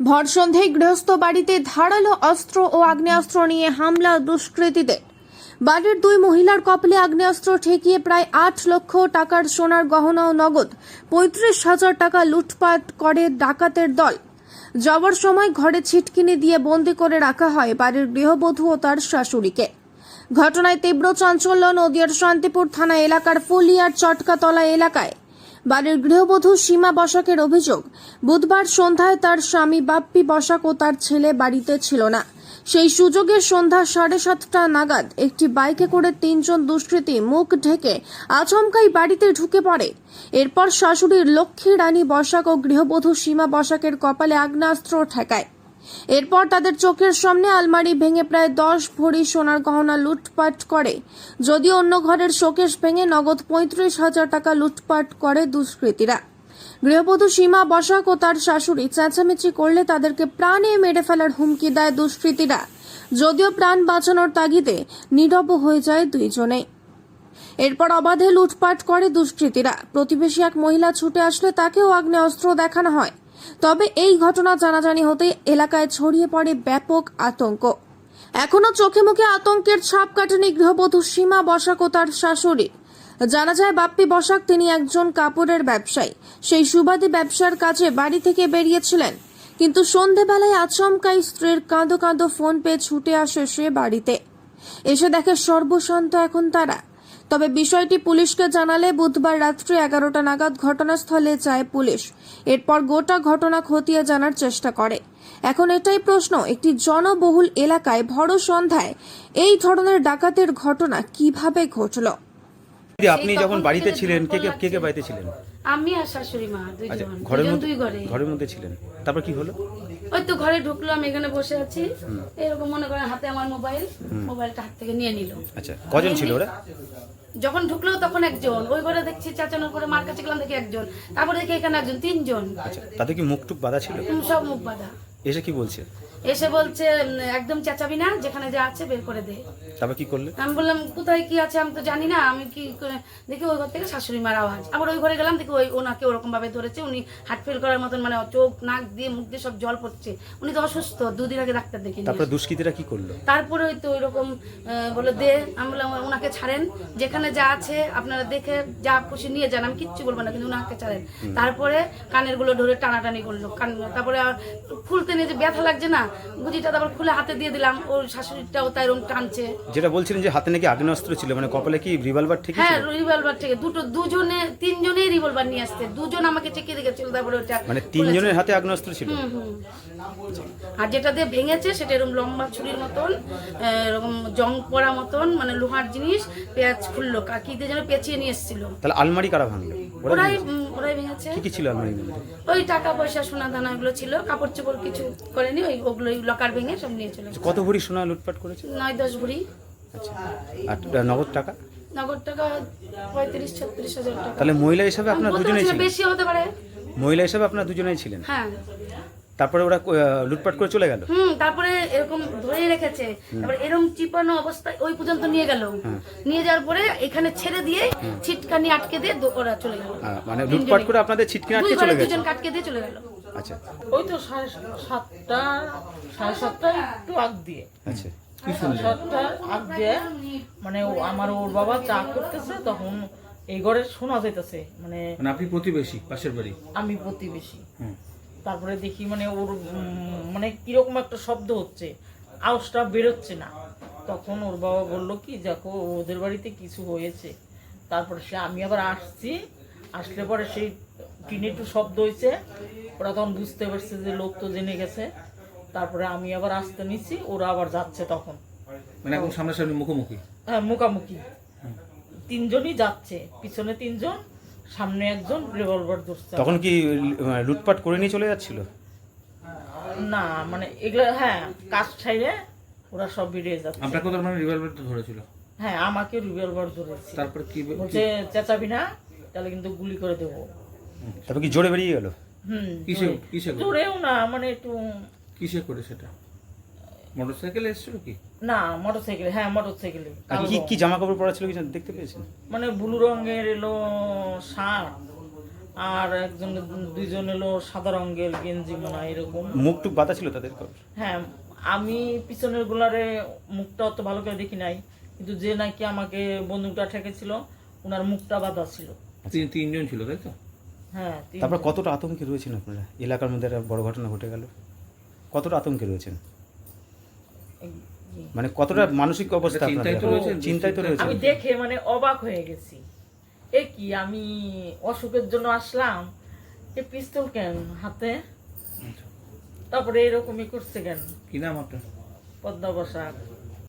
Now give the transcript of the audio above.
ভর সন্ধ্যায় গৃহস্থ বাড়িতে ধারালো অস্ত্র ও আগ্নেয়াস্ত্র নিয়ে হামলা দুষ্কৃতীদের। বাড়ির দুই মহিলার কপালে আগ্নেয়াস্ত্র ঠেকিয়ে প্রায় আট লক্ষ টাকার সোনার গহনা ও নগদ পঁয়ত্রিশ হাজার টাকা লুটপাট করে ডাকাতের দল। যাওয়ার সময় ঘরে ছিটকিনি দিয়ে বন্দি করে রাখা হয় বাড়ির গৃহবধূ ও তার শাশুড়িকে। ঘটনায় তীব্র চাঞ্চল্য নদিয়ার শান্তিপুর থানা এলাকার ফুলিয়ার চটকাতলা এলাকায় বাড়ির গৃহবধূ সীমা বসাকের অভিযোগ, বুধবার সন্ধ্যায় তার স্বামী বাপ্পি বসাক ও তার ছেলে বাড়িতে ছিল না। সেই সুযোগে সন্ধ্যা সাড়ে সাতটা নাগাদ একটি বাইকে করে তিনজন দুষ্কৃতী মুখ ঢেকে আচমকাই বাড়িতে ঢুকে পড়ে। এরপর শাশুড়ির লক্ষ্মী রানী বসাক ও গৃহবধূ সীমা বসাকের কপালে আগ্নেয়াস্ত্র ঠেকায়। এরপর তাদের চোখের সামনে আলমারি ভেঙে প্রায় দশ ভরি সোনার গহনা লুটপাট করে। যদিও অন্য ঘরের শোকেশ ভেঙে নগদ পঁয়ত্রিশ হাজার টাকা লুটপাট করে দুষ্কৃতীরা। গৃহবধূ সীমা বসাক ও তার শাশুড়ি চেঁচামেচি করলে তাদেরকে প্রাণে মেরে ফেলার হুমকি দেয় দুষ্কৃতীরা। যদিও প্রাণ বাঁচানোর তাগিদে নীরব হয়ে যায় দুইজনেই। এরপর অবাধে লুটপাট করে দুষ্কৃতীরা। প্রতিবেশী এক মহিলা ছুটে আসলে তাকেও আগ্নেয়াস্ত্র দেখানো হয়। তবে এই ঘটনা জানাজানি হতেই এলাকায় ছড়িয়ে পড়ে ব্যাপক আতঙ্ক। এখনও চোখে মুখে আতঙ্কের ছাপ কাটেনি গৃহবধূ সীমা বসাক ও তার শাশুড়ি। জানা যায়, বাপ্পি বসাক তিনি একজন কাপড়ের ব্যবসায়ী। সেই সুবাদী ব্যবসার কাজে বাড়ি থেকে বেরিয়েছিলেন। কিন্তু সন্ধেবেলায় আচমকাই স্ত্রীর কাঁদো কাঁদো ফোন পেয়ে ছুটে আসে সে বাড়িতে। এসে দেখে সর্বশান্ত এখন তারা। তবে বিষয়টি পুলিশকে জানালে বুধবার রাত্রি এগারোটা নাগাদ ঘটনাস্থলে যায় পুলিশ। এরপর গোটা ঘটনা খতিয়ে জানার চেষ্টা করে। এখন এটাই প্রশ্ন একটি জনবহুল এলাকায় ভর সন্ধ্যায় এই ধরনের ডাকাতের ঘটনা কীভাবে ঘটল? আপনি যখন বাড়িতে ছিলেন কে কে কে কে বাড়িতে ছিলেন? আমি আর শাশুড়ি মা আচ্ছা দুইজন ঘরের মধ্যে দুই ঘরে। ঘরের মধ্যে ছিলেন। তারপর কি হলো? ওই তো ঘরে ঢুকলো আমি এখানে বসে আছি। এরকম মনে করেন হাতে আমার মোবাইল মোবাইলটা হাত থেকে নিয়ে নিল। আচ্ছা কজন ছিল ওরা? যখন ঢুকলো তখন একজন ওই ঘরে দেখছি চাচানোর করে মার কাছে গেলাম দেখি একজন তারপরে দেখি এখানে একজন তিনজন। আচ্ছা তাদের কি মুখ টুক বাধা ছিল? সব মুখ বাঁধা। এসে কি বলছে? এসে বলছে একদম চেঁচাবি না যেখানে যা আছে বের করে দে। তারপর কি করলে? আমি বললাম কোথায় কি আছে আমি তো জানি না আমি কি করে- দেখি ওই ঘর থেকে শাশুড়ি মার আওয়াজ। আবার ওই ঘরে গেলাম দেখি ওই ওনাকে ওরকম ভাবে ধরেছে উনি হার্ট ফেল করার মতন মানে চোখ নাক দিয়ে মুখ দিয়ে সব জল পড়ছে। উনি তো অসুস্থ দুদিন আগে ডাক্তার দেখে তারপরে দুষ্কৃতীরা কি করল? তারপরে ওই তো ওইরকম বলে দে আমি বললাম ওনাকে ছাড়েন যেখানে যা আছে আপনারা দেখে যা খুশি নিয়ে যান আমি কিচ্ছু বলব না কিন্তু ওনাকে ছাড়েন। তারপরে কানেরগুলো ধরে টানাটানি করল কান তারপরে আর খুলতে নিয়ে যে ব্যথা লাগছে না গুজিটা তারপর খুলে হাতে দিয়ে দিলাম ওর শাশুড়িটাও তাই এরকম টানছে। যেটা বলছিলেন যে হাতে নাকি আগ্নেয়াস্ত্র ছিল মানে কপালে কি রিভলভার ঠিক হ্যাঁ রিভলভার থেকে দুটো দুজনে তিনজনেই রিভলভার নিয়ে আসছে দুজন আমাকে চেকে দেখেছিল তারপরে ওটা মানে তিনজনের হাতে আগ্নেয়াস্ত্র ছিল। আর যেটা দিয়ে ভেঙেছে সেটা এরকম লম্বা ছুরির মতন এরকম জং পড়া মতন মানে লোহার জিনিস পেঁয়াজ খুললো কাকি দিয়ে যেন পেঁচিয়ে নিয়ে এসেছিল। তাহলে আলমারি কারা ভাঙলো? ওরাই ওরাই ভেঙেছে? কি কি ছিল আলমারির মধ্যে? ওই টাকা পয়সা সোনা দানা এগুলো ছিল কাপড় চোপড় কিছু করেনি ওই ওগুলো লকার ভেঙে সব নিয়ে চলে গেছে। কত ভরি সোনা লুটপাট করেছে? নয় দশ ভরি। আচ্ছা। আর নগদ টাকা? নগদ টাকা পঁয়ত্রিশ ছত্রিশ হাজার টাকা। তাহলে মহিলা হিসাবে আপনার দুজনে দুজনেই পারছি না, ছিলেন? বেশি হতে পারে? মহিলা হিসাবে আপনার দুজনেই ছিলেন? হ্যাঁ। তারপরে ওরা লুটপাট করে চলে গেল। হুম তারপরে এরকম ধরে রেখেছে। তারপরে এরকম চিপানো অবস্থায় ওই পর্যন্ত নিয়ে গেল। নিয়ে যাওয়ার পরে এখানে ছেড়ে দিয়ে ছিটকানি আটকে দিয়ে ওরা চলে গেল। মানে লুটপাট করে আপনাদের ছিটকে দুই আটকে চলে গেছে? দুজন কাটকে দিয়ে চলে গেল। আচ্ছা। ওই তো সাড়ে সাতটা সাড়ে সাতটা একটু আগ দিয়ে। আচ্ছা। সাতটা আগ দিয়ে মানে ও- আমার ওর বাবা চা করতেছে তখন এই ঘরে শোনা যাইতেছে মানে মানে আপনি প্রতিবেশী পাশের বাড়ি? আমি প্রতিবেশী। হুম। তারপরে দেখি মানে ওর মানে কীরকম একটা শব্দ হচ্ছে। আওয়াজটা বেরোচ্ছে না। তখন ওর বাবা বলল কি দেখো ওদের বাড়িতে কিছু হয়েছে। তারপরে সে আমি আবার আসছি। আসলে পরে সেই টিনে একটু শব্দ হয়েছে। ওরা তখন বুঝতে পারছে যে লোক তো জেনে গেছে। তারপরে আমি আবার আসতে নিচ্ছি ওরা আবার যাচ্ছে তখন। মানে এখন সামনাসামনি মুখোমুখি? হ্যাঁ মুখামুখি। তিনজনই যাচ্ছে পিছনে তিনজন সামনে একজন রিভলভার ধরছে তখন কি লুটপাট করে নিয়ে চলে যাচ্ছিল? না মানে এগুলো হ্যাঁ কাজ ছাইরে ওরা সব বেরিয়ে যাচ্ছে। আপনাকে তো মানে রিভলভার তো ধরেছিল? হ্যাঁ আমাকে রিভলভার ধরেছে। তারপর কি বলছে চেঁচাবি না তাহলে কিন্তু গুলি করে দেবো। তারপর কি জোরে বেরিয়ে গেল? হুম কিসে কিসে করে? জোরেও না মানে একটু কিসে করে সেটা? মোটরসাইকেলে এসেছিল কি? না মোটর সাইকেলে হ্যাঁ মোটর সাইকেলে আর কি কি জামা কাপড় পরা ছিল কি দেখতে পেয়েছেন? মানে ব্লু রঙের এলো শার্ট আর একজন দুইজন এলো সাদা রঙের গেঞ্জি মনে হয় এরকম। মুখ টুক বাতা ছিল তাদের হ্যাঁ আমি পিছনের গুলারে মুখটা অত ভালো করে দেখি নাই কিন্তু যে নাকি আমাকে বন্দুকটা ঠেকেছিল ওনার মুখটা বাঁধা ছিল। তিন তিনজন ছিল তাই তো? হ্যাঁ তারপর কতটা আতঙ্কে রয়েছেন আপনারা? এলাকার মধ্যে একটা বড় ঘটনা ঘটে গেল। কতটা আতঙ্কে রয়েছেন? মানে কতটা মানসিক অবস্থা চিন্তায় তো রয়েছে চিন্তায় তো রয়েছে আমি দেখে মানে অবাক হয়ে গেছি। এ কি আমি অসুখের জন্য আসলাম? এ পিস্তল কেন হাতে? আচ্ছা। তারপরে এরকমই করছে কেন? কি নাম আপনার? পদ্মা বসাক।